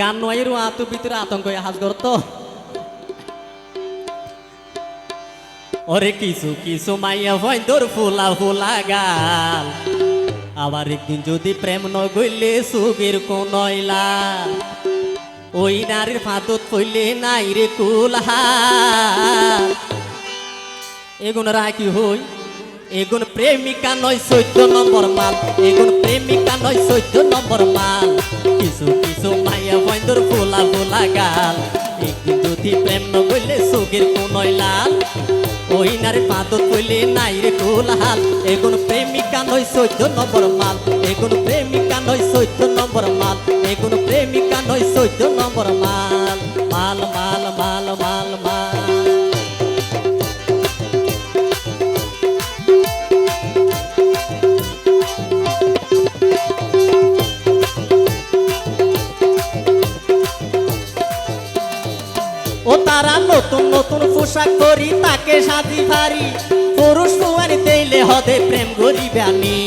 গান নয়ের আতো ভিতরে আতঙ্ক হাজ করতো ওরে কিছু কিছু মাইয়া ভয়ন্দর ফুলা ফুলা গাল। আবার একদিন যদি প্রেম ন গইলে সুগের কোনইলা ওই নারীর ফাঁদত পইলে নাই রে কুলহাল। এগুন রাখি হই? এগুন প্রেমিকা নয় চৈদ্দ নম্বর মাল এগুন প্রেমিকা নয় চৈদ্দ নম্বর মাল কিছু কিছু মাইয়া বন্দর ফোলা ফোলা গাল। একদিন যদি প্রেম নগইলে সুগের কোনই লাল। ওই নারে পাদত কইলে নাই রে কোলাহাল এখন প্রেমিকা নয় চৈদ্দ নবর মাল এখন প্রেমিকা নয় ও তারা নতুন নতুন পোশাক করি তাকে সাজি ভারি পুরুষ কুয়ারি দেইলে হদে প্রেম গরিবানি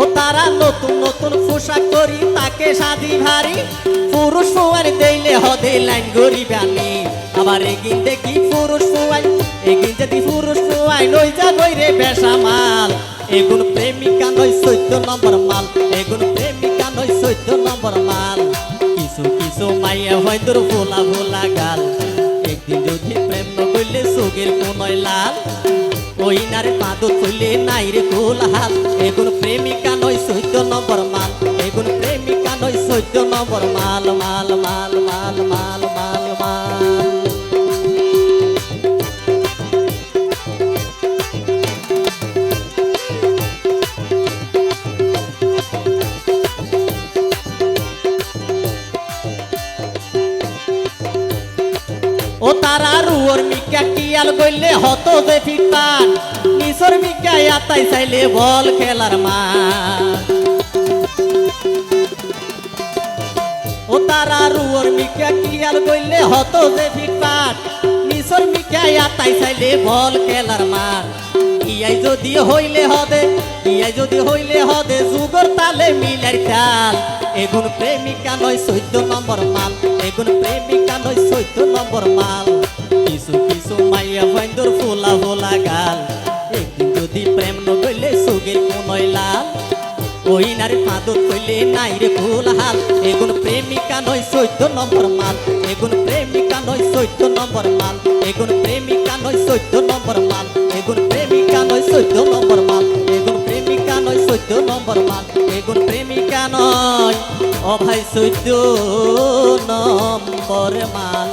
ও তারা নতুন নতুন পোশাক করি তাকে সাজি ভারি পুরুষ কুয়ারি দেইলে হদে লাইন গরিবানি আবার এগিন দেখি পুরুষ কুয়াই এগিন যদি পুরুষ কুয়াই নই যা গইরে বেশা মাল এগুন প্রেমিকা নয়, চৈদ্দ নম্বর মাল। মাইয়া হয় তোর ভোলা ভোলা গাল। একদিন যদি প্রেম করলে চোখের কোনয় লাল। ওই নারে পাদত তুলে নাই রে কোলাহাল। এগুন প্রেমিকা নয় চৈদ্দ নম্বর মাল। এগুন প্রেমিকা নয় চৈদ্দ নম্বর মাল মাল মাল মাল মাল মাল। ও তারা রুয়র মিকা কিয়াল গইলে হত যে ফিটান নিসর মিকা আতাই চাইলে বল খেলার মা ও তারা রুয়র মিকা কিয়াল গইলে হত যে ফিটান নিসর মিকা আতাই চাইলে বল খেলার মা ইয়াই যদি হইলে হদে ইয়াই যদি হইলে হদে, যুগর তালে মিলার চাল এগুন প্রেমিকা নয়, চৈদ্দ নম্বর মাল। এগুন প্রেমিকা নয়, চৈদ্দ নম্বর মাল। কিছু কিছু মাইয়া ভাইন্দর ফুলা ফুলা গাল। একদিন যদি প্রেম নগইলে সুগের কোনয় লাল। ওই নারী পাদত কইলে নাই রে কোলাহাল এগুন প্রেমিকা নয়, চৈদ্দ নম্বর মাল। এগুন প্রেমিকা নয়, চৈদ্দ নম্বর মাল। এগুন প্রেমিকা নয়, চৈদ্দ চৈদ্দ নম্বর মাল। এগুন প্রেমিকা নয় চৈদ্দ নম্বর মাল। এগুন প্রেমিকা নয় ও ভাই চৈদ্দ নম্বর মাল।